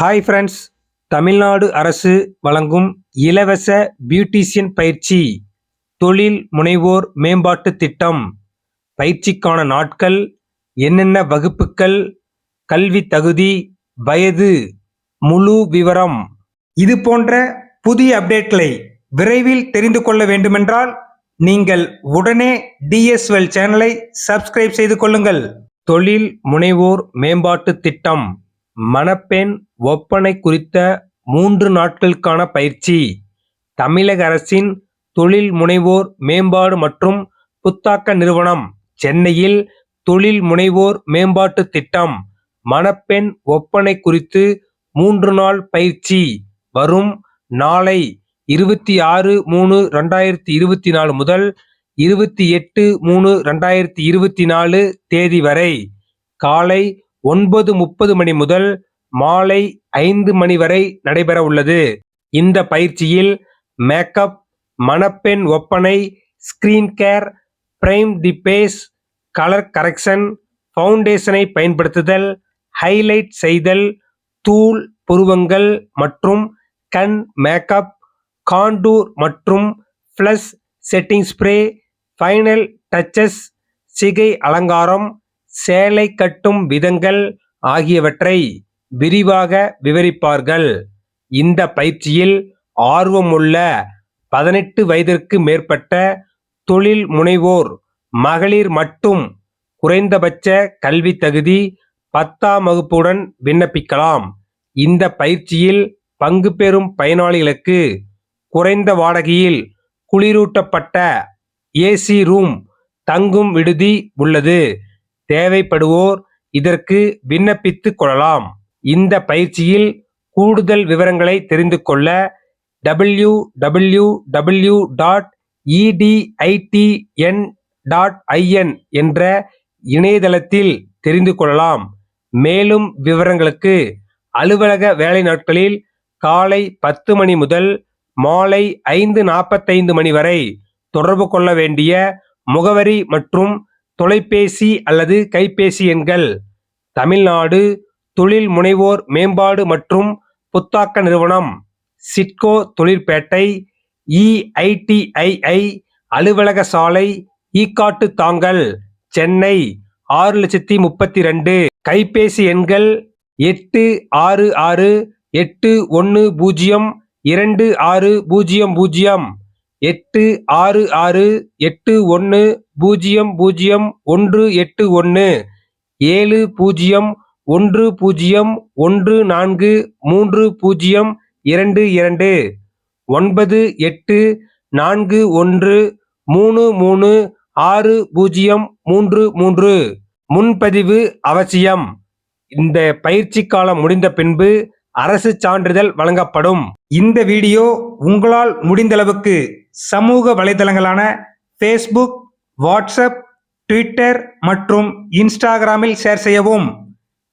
Hi friends Tamil Nadu அரசு வழங்கும் இலவச பியூட்டிஷியன் பயிற்சி தொழில் முனைவோர் மேம்பாட்டு திட்டம். பயிற்சிக்கான நாட்கள் என்னென்ன வகுப்புகள் கல்வி தகுதி வயது முழு விவரம். இது போன்ற புதிய அப்டேட்களை விரைவில் தெரிந்து கொள்ள வேண்டுமென்றால் நீங்கள் உடனே டிஎஸ்எல் சேனலை சப்ஸ்கிரைப் செய்து கொள்ளுங்கள். தொழில் முனைவோர் மேம்பாட்டு திட்டம் மணப்பெண் ஒப்பனை குறித்த மூன்று நாட்களுக்கான பயிற்சி. தமிழக அரசின் தொழில் முனைவோர் மேம்பாடு மற்றும் புத்தாக்க நிறுவனம் சென்னையில் தொழில் முனைவோர் மேம்பாட்டு திட்டம். மணப்பெண் ஒப்பனை குறித்து மூன்று நாள் பயிற்சி. வரும் நாளை இருபத்தி ஆறு மூணு ரெண்டாயிரத்தி இருபத்தி நாலு முதல் இருபத்தி எட்டு மூணு ரெண்டாயிரத்தி இருபத்தி நாலு தேதி வரை காலை ஒன்பது முப்பது மணி முதல் மாலை ஐந்து மணி வரை நடைபெற உள்ளது. இந்த பயிற்சியில் மேக்கப் மணப்பெண் ஒப்பனை screen care prime the face colour correction ஃபவுண்டேஷனை பயன்படுத்துதல் ஹைலைட் செய்தல் தூள் புருவங்கள் மற்றும் கண் மேக்கப் காண்டூர் மற்றும் flush setting spray final touches சிகை அலங்காரம் சேலை கட்டும் விதங்கள் ஆகியவற்றை விரிவாக விவரிப்பார்கள். இந்த பயிற்சியில் ஆர்வமுள்ள பதினெட்டு வயதிற்கு மேற்பட்ட தொழில் முனைவோர் மகளிர் மட்டும் குறைந்தபட்ச கல்வி தகுதி பத்தாம் வகுப்புடன் விண்ணப்பிக்கலாம். இந்த பயிற்சியில் பங்கு பெறும் பயனாளிகளுக்கு குறைந்த வாடகையில் குளிரூட்டப்பட்ட ஏசி ரூம் தங்கும் விடுதி உள்ளது. தேவைப்படுவோர் இதற்கு விண்ணப்பித்துக் கொள்ளலாம். இந்த பயிற்சியில் கூடுதல் விவரங்களை தெரிந்து கொள்ள W W W dot ETITN dot IN என்ற இணையதளத்தில் தெரிந்து கொள்ளலாம். மேலும் விவரங்களுக்கு அலுவலக வேலை நாட்களில் காலை பத்து மணி முதல் மாலை ஐந்து நாற்பத்தைந்து மணி வரை தொடர்பு கொள்ள வேண்டிய முகவரி மற்றும் தொலைபேசி அல்லது கைபேசி எண்கள் தமிழ்நாடு தொழில் முனைவோர் மேம்பாடு மற்றும் புத்தாக்க நிறுவனம் சிட்கோ தொழிற்பேட்டை இஐடிஐஐ அலுவலக சாலை ஈக்காட்டு தாங்கல் சென்னை ஆறு லட்சத்தி முப்பத்தி ரெண்டு கைபேசி எண்கள் எட்டு ஆறு ஆறு எட்டு ஒன்று பூஜ்ஜியம் இரண்டு ஆறு பூஜ்ஜியம் பூஜ்ஜியம். எட்டு ஆறு ஆறு எட்டு ஒன்று பூஜ்ஜியம் பூஜ்ஜியம் ஒன்று எட்டு ஒன்று. ஏழு பூஜ்ஜியம் ஒன்று பூஜ்ஜியம் ஒன்று நான்கு மூன்று பூஜ்ஜியம் இரண்டு இரண்டு. ஒன்பது எட்டு நான்கு ஒன்று மூணு மூணு ஆறு பூஜ்ஜியம் மூன்று மூன்று. முன்பதிவு அவசியம். இந்த பயிற்சி காலம் முடிந்த பின்பு அரசு சான்றிதழ் வழங்கப்படும். இந்த வீடியோ உங்களால் முடிந்தளவுக்கு சமூக வலைதளங்களான ஃபேஸ்புக் வாட்ஸ்அப் ட்விட்டர் மற்றும் இன்ஸ்டாகிராமில் ஷேர் செய்யவும்.